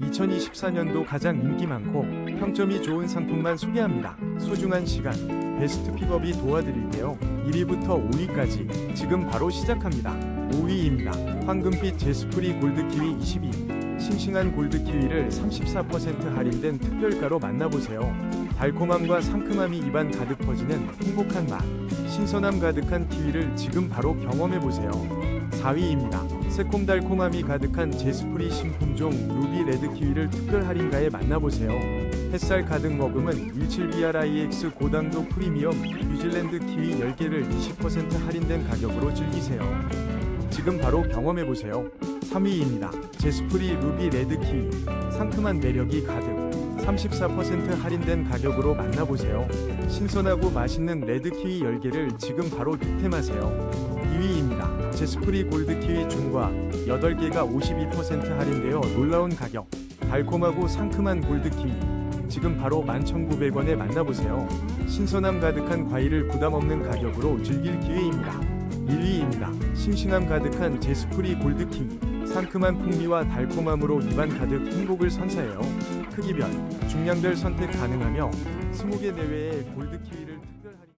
2024년도 가장 인기 많고 평점이 좋은 상품만 소개합니다. 소중한 시간, 베스트 픽업이 도와드릴게요. 1위부터 5위까지 지금 바로 시작합니다. 5위입니다. 황금빛 제스프리 골드 키위 22. 싱싱한 골드 키위를 34% 할인된 특별가로 만나보세요. 달콤함과 상큼함이 입안 가득 퍼지는 행복한 맛. 신선함 가득한 키위를 지금 바로 경험해보세요. 4위입니다. 새콤달콤함이 가득한 제스프리 신품종 루비 레드 키위를 특별 할인가에 만나보세요. 햇살 가득 머금은 17BRIX 고당도 프리미엄 뉴질랜드 키위 10개를 20% 할인된 가격으로 즐기세요. 지금 바로 경험해보세요. 3위입니다. 제스프리 루비 레드 키위 상큼한 매력이 가득 34% 할인된 가격으로 만나보세요. 신선하고 맛있는 레드 키위 10개를 지금 바로 득템하세요. 2위입니다. 제스프리 골드 키위 중과 8개가 52% 할인되어 놀라운 가격. 달콤하고 상큼한 골드 키위. 지금 바로 11,900원에 만나보세요. 신선함 가득한 과일을 부담 없는 가격으로 즐길 기회입니다. 1위입니다. 싱싱함 가득한 제스프리 골드 키위. 상큼한 풍미와 달콤함으로 입안 가득 행복을 선사해요. 크기별, 중량별 선택 가능하며 20개 내외의 골드 키위를 특별 할인